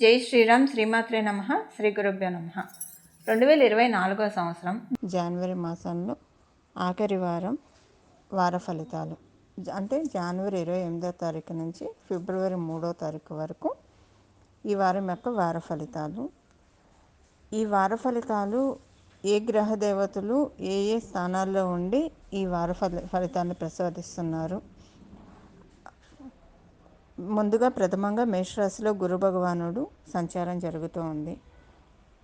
జై శ్రీరామ్ శ్రీమాత్రే నమ శ్రీ గురుభ్యో నమ. రెండు వేల ఇరవై నాలుగో సంవత్సరం జనవరి మాసంలో ఆఖరి వారం వార ఫలితాలు. అంటే జనవరి ఇరవై ఎనిమిదో తారీఖు నుంచి ఫిబ్రవరి మూడో తారీఖు వరకు ఈ వారం యొక్క వార ఫలితాలు. ఈ వార ఫలితాలు ఏ గ్రహ దేవతలు ఏ ఏ స్థానాల్లో ఉండి ఈ వార ఫలి ఫలితాన్ని ప్రసాదిస్తున్నారు? ముందుగా ప్రథమంగా మేషరాశిలో గురు భగవానుడు సంచారం జరుగుతూ ఉంది.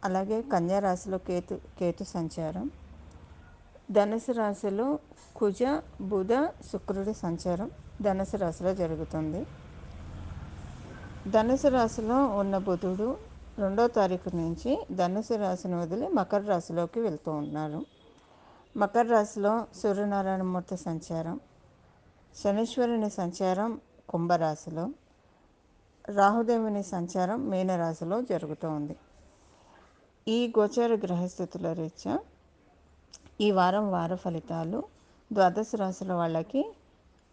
అలాగే కన్యా రాశిలో కేతు కేతు సంచారం. ధనుసు రాశిలో కుజ బుధ శుక్రుడి సంచారం ధనుసు రాశిలో జరుగుతుంది. ధనుసు రాశిలో ఉన్న బుధుడు రెండో తారీఖు నుంచి ధనుసు రాశిని వదిలి మకర రాశిలోకి వెళ్తూ ఉన్నారు. మకర రాశిలో సూర్యనారాయణమూర్తి సంచారం శనీశ్వరుని సంచారం కుంభరాశిలో రాహుదేవుని సంచారం మీనరాశిలో జరుగుతోంది ఈ గోచర గ్రహస్థితుల రీత్యా ఈ వారం వార ఫలితాలు ద్వాదశ రాశుల వాళ్ళకి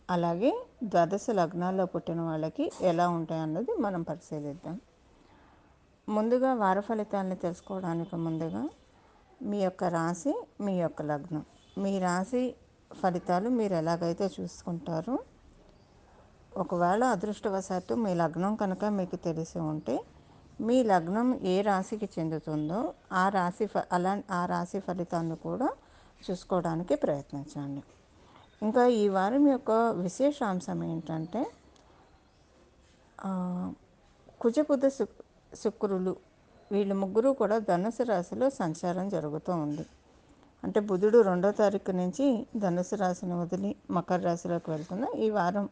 అలాగే ద్వాదశ లగ్నాల్లో పుట్టిన వాళ్ళకి ఎలా ఉంటాయన్నది మనం పరిశీలిద్దాం. ముందుగా వార ఫలితాలను తెలుసుకోవడానికి ముందుగా మీ యొక్క రాశి మీ యొక్క లగ్నం. మీ రాశి ఫలితాలు మీరు ఎలాగైతే చూసుకుంటారో ఒకవేళ అదృష్టవశాత్తు మీ లగ్నం కనుక మీకు తెలిసి ఉంటే మీ లగ్నం ఏ రాశికి చెందుతుందో ఆ రాశి ఫ అలా ఆ రాశి ఫలితాన్ని కూడా చూసుకోవడానికి ప్రయత్నించండి. ఇంకా ఈ వారం యొక్క విశేషాంశం ఏంటంటే కుజబుధ శుక్ శుక్రులు వీళ్ళు ముగ్గురు కూడా ధనుసు రాశిలో సంచారం జరుగుతూ ఉంది. అంటే బుధుడు రెండో తారీఖు నుంచి ధనుసు రాశిని వదిలి మకర రాశిలోకి వెళ్తున్న ఈ వారం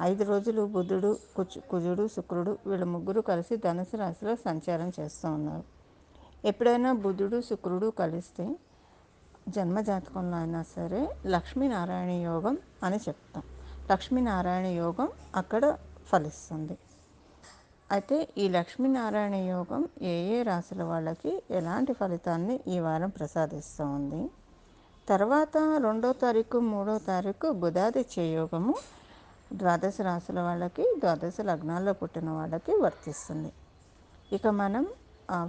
ఐదు రోజులు బుధుడు కుచు కుజుడు శుక్రుడు వీళ్ళ ముగ్గురు కలిసి ధనుసు రాశిలో సంచారం చేస్తూ ఉన్నారు. ఎప్పుడైనా బుధుడు శుక్రుడు కలిస్తే జన్మజాతకంలో అయినా సరే లక్ష్మీనారాయణ యోగం అని చెప్తాం. లక్ష్మీనారాయణ యోగం అక్కడ ఫలిస్తుంది. అయితే ఈ లక్ష్మీనారాయణ యోగం ఏ ఏ రాశుల వాళ్ళకి ఎలాంటి ఫలితాన్ని ఈ వారం ప్రసాదిస్తూ ఉంది? తర్వాత రెండో తారీఖు మూడో తారీఖు బుధాదిత్య యోగము ద్వాదశ రాశుల వాళ్ళకి ద్వాదశ లగ్నాల్లో పుట్టిన వాళ్ళకి వర్తిస్తుంది. ఇక మనం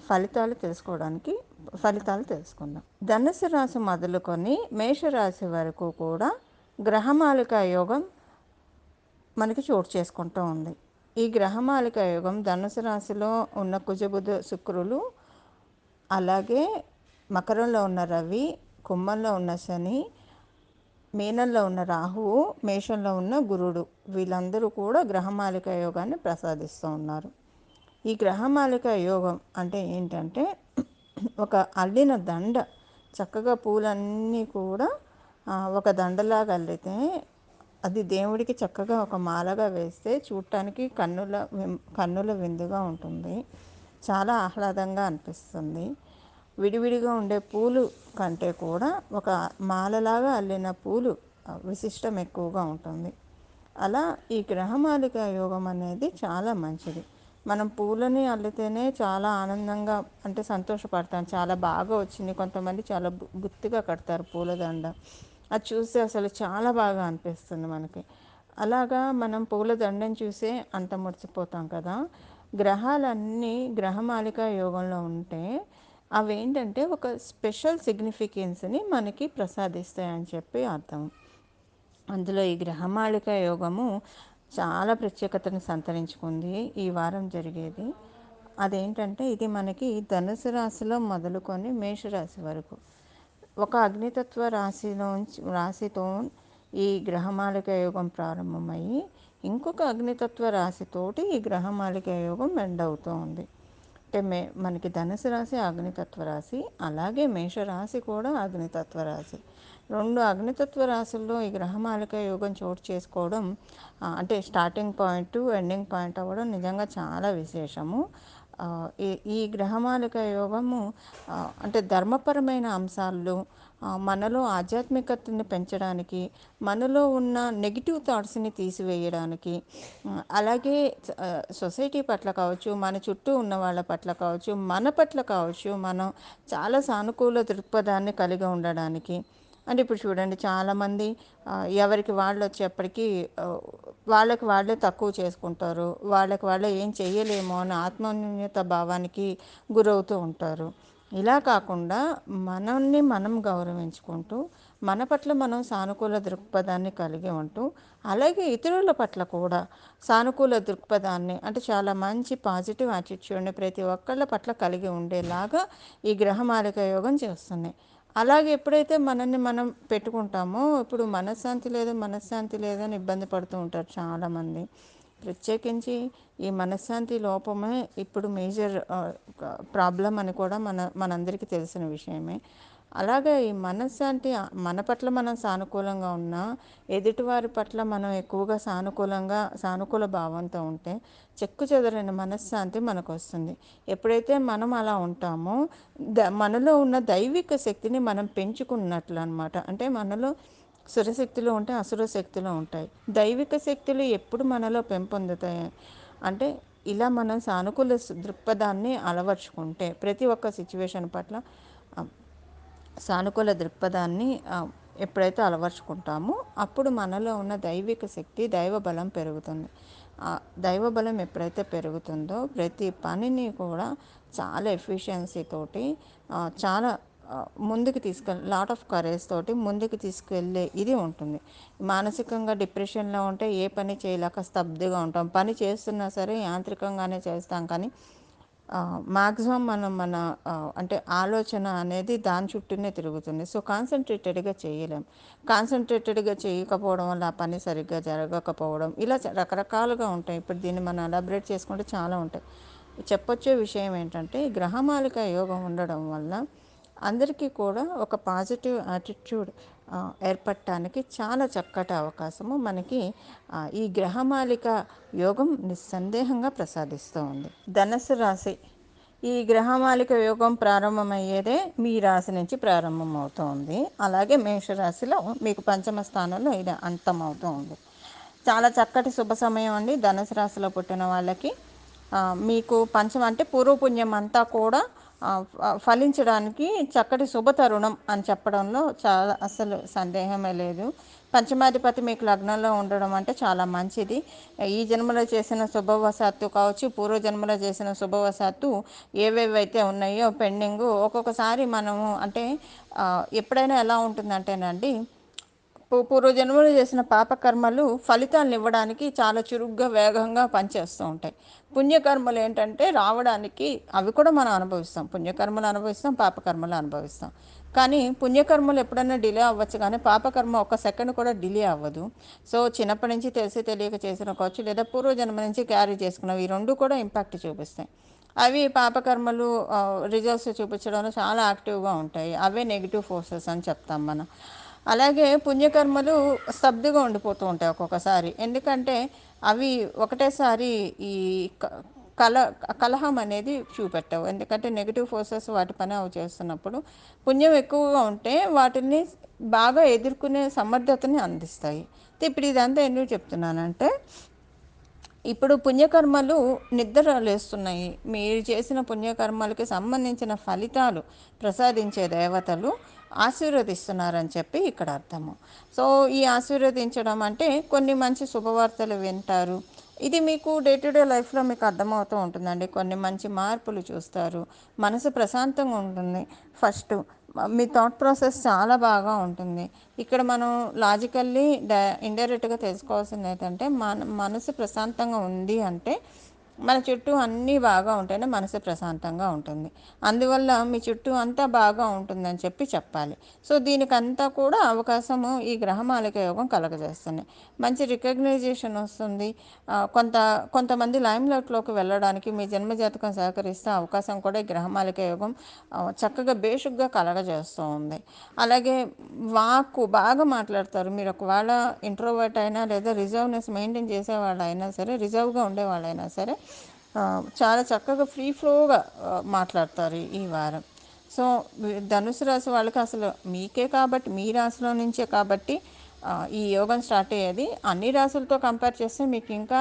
ఫలితాలు తెలుసుకోవడానికి ఫలితాలు తెలుసుకుందాం. ధనుసు రాశి మొదలుకొని మేషరాశి వరకు కూడా గ్రహమాలిక యోగం మనకి చోటు చేసుకుంటూ ఉంది. ఈ గ్రహమాలిక యోగం ధనుసు రాశిలో ఉన్న కుజబుధ శుక్రులు అలాగే మకరంలో ఉన్న రవి కుంభంలో ఉన్న శని మీనంలో ఉన్న రాహువు మేషంలో ఉన్న గురుడు. వీళ్ళందరూ కూడా గ్రహమాలిక యోగాన్ని ప్రసాదిస్తూ ఉన్నారు. ఈ గ్రహమాలిక యోగం అంటే ఏంటంటే ఒక అల్లిన దండ చక్కగా పూలన్నీ కూడా ఒక దండలాగా అల్లితే అది దేవుడికి చక్కగా ఒక మాలగా వేస్తే చూడటానికి కన్నుల కన్నుల విందుగా ఉంటుంది. చాలా ఆహ్లాదంగా అనిపిస్తుంది. విడివిడిగా ఉండే పూలు కంటే కూడా ఒక మాలలాగా అల్లిన పూలు విశిష్టం ఎక్కువగా ఉంటుంది. అలా ఈ గ్రహమాలిక యోగం అనేది చాలా మంచిది. మనం పూలని అల్లితేనే చాలా ఆనందంగా అంటే సంతోషపడతాం. చాలా బాగా వచ్చింది. కొంతమంది చాలా గుత్తిగా కడతారు పూలదండ అది చూస్తే అసలు చాలా బాగా అనిపిస్తుంది మనకి. అలాగా మనం పూలదండని చూసే అంత మురిసిపోతాం కదా. గ్రహాలన్నీ గ్రహమాలిక యోగంలో ఉంటే అవేంటంటే ఒక స్పెషల్ సిగ్నిఫికెన్స్ని మనకి ప్రసాదిస్తాయని చెప్పి అర్థం. అందులో ఈ గ్రహమాళిక యోగము చాలా ప్రత్యేకతను సంతరించుకుంది ఈ వారం జరిగేది. అదేంటంటే ఇది మనకి ధనుసు రాశిలో మొదలుకొని మేషరాశి వరకు. ఒక అగ్నితత్వ రాశిలో రాశితో ఈ గ్రహమాలిక యోగం ప్రారంభమయ్యి ఇంకొక అగ్నితత్వ రాశితోటి ఈ గ్రహమాలిక యోగం ఎండ్ అవుతూ ఉంది అంటే మే మనకి ధనుసు రాశి అగ్నితత్వ రాశి అలాగే మేషరాశి కూడా అగ్నితత్వ రాశి. రెండు అగ్నితత్వ రాశుల్లో ఈ గ్రహమాలిక యోగం చోటు చేసుకోవడం అంటే స్టార్టింగ్ పాయింట్ ఎండింగ్ పాయింట్ అవ్వడం నిజంగా చాలా విశేషము. ఈ ఈ గ్రహమాలిక యోగము అంటే ధర్మపరమైన అంశాల్లో మనలో ఆధ్యాత్మికతను పెంచడానికి మనలో ఉన్న నెగిటివ్ థాట్స్ని తీసివేయడానికి అలాగే సొసైటీ పట్ల కావచ్చు మన చుట్టూ ఉన్న వాళ్ళ పట్ల కావచ్చు మన పట్ల కావచ్చు మనం చాలా సానుకూల దృక్పథాన్ని కలిగి ఉండడానికి అంటే ఇప్పుడు చూడండి చాలామంది ఎవరికి వాళ్ళు వచ్చేప్పటికీ వాళ్ళకి వాళ్ళే తక్కువ చేసుకుంటారు. వాళ్ళకి వాళ్ళే ఏం చేయలేమో అని ఆత్మన్యూన్యత భావానికి గురవుతూ ఉంటారు. ఇలా కాకుండా మనల్ని మనం గౌరవించుకుంటూ మన పట్ల మనం సానుకూల దృక్పథాన్ని కలిగి ఉంటూ అలాగే ఇతరుల పట్ల కూడా సానుకూల దృక్పథాన్ని అంటే చాలా మంచి పాజిటివ్ యాటిట్యూడ్ని ప్రతి ఒక్కళ్ళ పట్ల కలిగి ఉండేలాగా ఈ గ్రహమాలిక యోగం చేస్తుంది. అలాగే ఎప్పుడైతే మనల్ని మనం పెట్టుకుంటామో ఇప్పుడు మనశ్శాంతి లేదు మనశ్శాంతి లేదని ఇబ్బంది పడుతూ ఉంటారు చాలామంది. ప్రత్యేకించి ఈ మనశ్శాంతి లోపమే ఇప్పుడు మేజర్ ప్రాబ్లం అని కూడా మన మనందరికీ తెలిసిన విషయమే. అలాగే ఈ మనశ్శాంతి మన పట్ల మనం సానుకూలంగా ఉన్నా ఎదుటివారి పట్ల మనం ఎక్కువగా సానుకూలంగా సానుకూల భావంతో ఉంటే చెక్కు చెదరైన మనశ్శాంతి మనకు వస్తుంది ఎప్పుడైతే మనం అలా ఉంటామో ద మనలో ఉన్న దైవిక శక్తిని మనం పెంచుకున్నట్లు అనమాట అంటే మనలో సురశక్తులు ఉంటే అసుర శక్తులు ఉంటాయి. దైవిక శక్తులు ఎప్పుడు మనలో పెంపొందుతాయి? అంటే ఇలా మనం సానుకూల దృక్పథాన్ని అలవర్చుకుంటే ప్రతి ఒక్క సిచ్యువేషన్ పట్ల సానుకూల దృక్పథాన్ని ఎప్పుడైతే అలవర్చుకుంటామో అప్పుడు మనలో ఉన్న దైవిక శక్తి దైవ బలం పెరుగుతుంది. దైవ బలం ఎప్పుడైతే పెరుగుతుందో ప్రతి పనిని కూడా చాలా ఎఫిషియన్సీ తోటి చాలా ముందుకు తీసుకెళ్ళి లాట్ ఆఫ్ కరేజ్ తోటి ముందుకు తీసుకెళ్ళే ఇది ఉంటుంది. మానసికంగా డిప్రెషన్లో ఉంటే ఏ పని చేయలేక స్తబ్దుగా ఉంటాం. పని చేస్తున్నా సరే యాంత్రికంగానే చేస్తాం కానీ మ్యాక్సిమం మనం మన అంటే ఆలోచన అనేది దాని చుట్టూనే తిరుగుతుంది. సో కాన్సన్ట్రేటెడ్గా చేయలేం. కాన్సన్ట్రేటెడ్గా చేయకపోవడం వల్ల ఆ పని సరిగ్గా జరగకపోవడం ఇలా రకరకాలుగా ఉంటాయి. ఇప్పుడు దీన్ని మనం ఎలాబరేట్ చేసుకుంటే చాలా ఉంటాయి. చెప్పొచ్చే విషయం ఏంటంటే గ్రహమాలిక యోగం ఉండడం వల్ల అందరికీ కూడా ఒక పాజిటివ్ యాటిట్యూడ్ ఏర్పడటానికి చాలా చక్కటి అవకాశము మనకి ఈ గ్రహమాలిక యోగం నిస్సందేహంగా ప్రసాదిస్తూ ఉంది. ధనస్సు రాశి ఈ గ్రహమాలిక యోగం ప్రారంభమయ్యేదే మీ రాశి నుంచి ప్రారంభమవుతోంది. అలాగే మేషరాశిలో మీకు పంచమ స్థానంలో ఇది అంతమవుతూ ఉంది. చాలా చక్కటి శుభ సమయం అండి ధనుసు రాశిలో పుట్టిన వాళ్ళకి. మీకు పంచమ అంటే పూర్వపుణ్యం అంతా కూడా ఫలించడానికి చక్కటి శుభ తరుణం అని చెప్పడంలో చాలా అసలు సందేహమే లేదు. పంచమాధిపతి మీకు లగ్నంలో ఉండడం అంటే చాలా మంచిది. ఈ జన్మలో చేసిన శుభవశాత్తు కావచ్చు పూర్వజన్మలో చేసిన శుభవశాత్తు ఏవేవైతే ఉన్నాయో పెండింగ్ ఒక్కొక్కసారి మనము అంటే ఎప్పుడైనా ఎలా ఉంటుందంటేనండి పూర్వజన్మలు చేసిన పాపకర్మలు ఫలితాలను ఇవ్వడానికి చాలా చురుగ్గా వేగంగా పనిచేస్తూ ఉంటాయి. పుణ్యకర్మలు ఏంటంటే రావడానికి అవి కూడా మనం అనుభవిస్తాం. పుణ్యకర్మలు అనుభవిస్తాం పాపకర్మలు అనుభవిస్తాం. కానీ పుణ్యకర్మలు ఎప్పుడైనా డిలే అవ్వచ్చు కానీ పాపకర్మ ఒక సెకండ్ కూడా డిలే అవ్వదు. సో చిన్నప్పటి నుంచి తెలిసి తెలియక చేసిన కావచ్చు లేదా పూర్వజన్మ నుంచి క్యారీ చేసుకున్నవి ఈ రెండు కూడా ఇంపాక్ట్ చూపిస్తాయి. అవి పాపకర్మలు రిజల్ట్స్ చూపించడంలో చాలా యాక్టివ్గా ఉంటాయి. అవే నెగిటివ్ ఫోర్సెస్ అని చెప్తాం మనం. అలాగే పుణ్యకర్మలు స్తబ్దిగా ఉండిపోతూ ఉంటాయి ఒక్కొక్కసారి. ఎందుకంటే అవి ఒకటేసారి ఈ కల కలహం అనేది చూపెట్టవు. ఎందుకంటే నెగిటివ్ ఫోర్సెస్ వాటి పని అవి చేస్తున్నప్పుడు పుణ్యం ఎక్కువగా ఉంటే వాటిని బాగా ఎదుర్కొనే సమర్థతని అందిస్తాయి. ఇప్పుడు ఇదంతా ఎందుకు చెప్తున్నానంటే ఇప్పుడు పుణ్యకర్మలు నిద్ర లేస్తున్నాయి. మీరు చేసిన పుణ్యకర్మలకి సంబంధించిన ఫలితాలు ప్రసాదించే దేవతలు ఆశీర్వదిస్తున్నారని చెప్పి ఇక్కడ అర్థము. సో ఈ ఆశీర్వదించడం అంటే కొన్ని మంచి శుభవార్తలు వింటారు. ఇది మీకు డే టు డే లైఫ్లో మీకు అర్థమవుతూ ఉంటుందండి. కొన్ని మంచి మార్పులు చూస్తారు. మనసు ప్రశాంతంగా ఉంటుంది. ఫస్ట్ మీ థాట్ ప్రాసెస్ చాలా బాగా ఉంటుంది. ఇక్కడ మనం లాజికల్లీ డ ఇండైరెక్ట్గా తెలుసుకోవాల్సింది ఏంటంటే మన మనసు ప్రశాంతంగా ఉంది అంటే మన చుట్టూ అన్నీ బాగా ఉంటేనే మనసు ప్రశాంతంగా ఉంటుంది. అందువల్ల మీ చుట్టూ అంతా బాగా ఉంటుందని చెప్పి చెప్పాలి. సో దీనికంతా కూడా అవకాశము ఈ గ్రహమాలిక యోగం కలగజేస్తుంది. మంచి రికగ్నైజేషన్ వస్తుంది. కొంత కొంతమంది లైమ్లైట్లోకి వెళ్ళడానికి మీ జన్మజాతకం సహకరిస్తే అవకాశం కూడా ఈ గ్రహమాలిక యోగం చక్కగా బేషుగ్గా కలగజేస్తూ ఉంది. అలాగే వాక్కు బాగా మాట్లాడతారు. మీరు ఒకవేళ ఇంట్రోవర్ట్ అయినా లేదా రిజర్వ్నెస్ మెయింటైన్ చేసేవాళ్ళు అయినా సరే రిజర్వ్గా ఉండేవాళ్ళైనా సరే చాలా చక్కగా ఫ్రీ ఫ్లోగా మాట్లాడతారు ఈ వారం. సో ధనుసు రాశి వాళ్ళకి అసలు మీకే కాబట్టి మీ రాశిలో నుంచే కాబట్టి ఈ యోగం స్టార్ట్ అయ్యేది. అన్ని రాశులతో కంపేర్ చేస్తే మీకు ఇంకా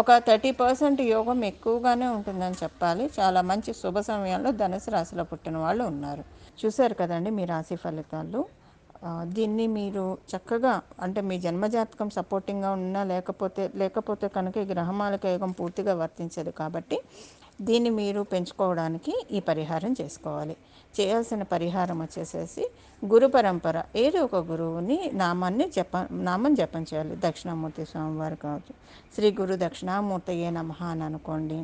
ఒక థర్టీ పర్సెంట్ యోగం ఎక్కువగానే ఉంటుందని చెప్పాలి. చాలా మంచి శుభ సమయంలో ధనుసు రాశిలో పుట్టిన వాళ్ళు ఉన్నారు. చూశారు కదండి మీ రాశి ఫలితాలు? దీన్ని మీరు చక్కగా అంటే మీ జన్మజాతకం సపోర్టింగ్గా ఉన్నా లేకపోతే లేకపోతే కనుక ఈ గ్రహమాలిక యోగం పూర్తిగా వర్తించదు కాబట్టి దీన్ని మీరు పెంచుకోవడానికి ఈ పరిహారం చేసుకోవాలి. చేయాల్సిన పరిహారం వచ్చేసేసి గురు పరంపర. ఏదో ఒక గురువుని నామాన్ని జప నామం జపం చేయాలి. దక్షిణామూర్తి స్వామివారు కావచ్చు. శ్రీ గురు దక్షిణామూర్తయే నమః అని అనుకోండి.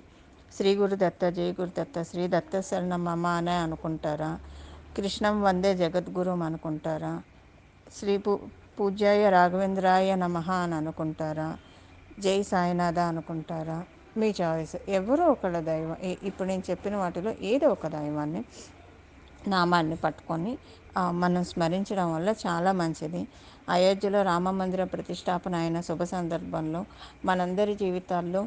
శ్రీ గురు దత్త జయ గురు దత్త శ్రీ దత్త శరణం మమ అనే అనుకుంటారా? కృష్ణం వందే జగద్గురుం అనుకుంటారా? శ్రీ పూ పూజ్యాయ రాఘవేంద్రాయ నమ అని అనుకుంటారా? జై సాయినాథ అనుకుంటారా? మీ చాయిస్. ఎవరో ఒకళ్ళ దైవం. ఇప్పుడు నేను చెప్పిన వాటిలో ఏదో ఒక దైవాన్ని నామాన్ని పట్టుకొని మనం స్మరించడం వల్ల చాలా మంచిది. అయోధ్యలో రామ మందిర ప్రతిష్టాపన అయిన శుభ సందర్భంలో మనందరి జీవితాల్లో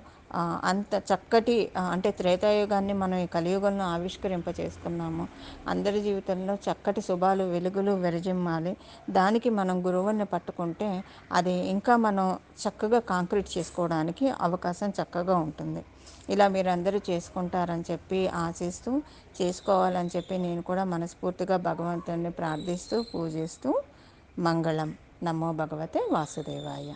అంత చక్కటి అంటే త్రేతాయుగాన్ని మనం ఈ కలియుగంలో ఆవిష్కరింప చేసుకున్నాము అందరి జీవితంలో చక్కటి శుభాలు వెలుగులు వెరజిమ్మాలి. దానికి మనం గురువుని పట్టుకుంటే అది ఇంకా మనం చక్కగా కాంక్రీట్ చేసుకోవడానికి అవకాశం చక్కగా ఉంటుంది. ఇలా మీరందరూ చేసుకుంటారని చెప్పి ఆశిస్తూ చేసుకోవాలని చెప్పి నేను కూడా మనస్ఫూర్తిగా భగవంతుని ప్రార్థిస్తూ పూజిస్తూ మంగళం. నమో భగవతే వాసుదేవాయ.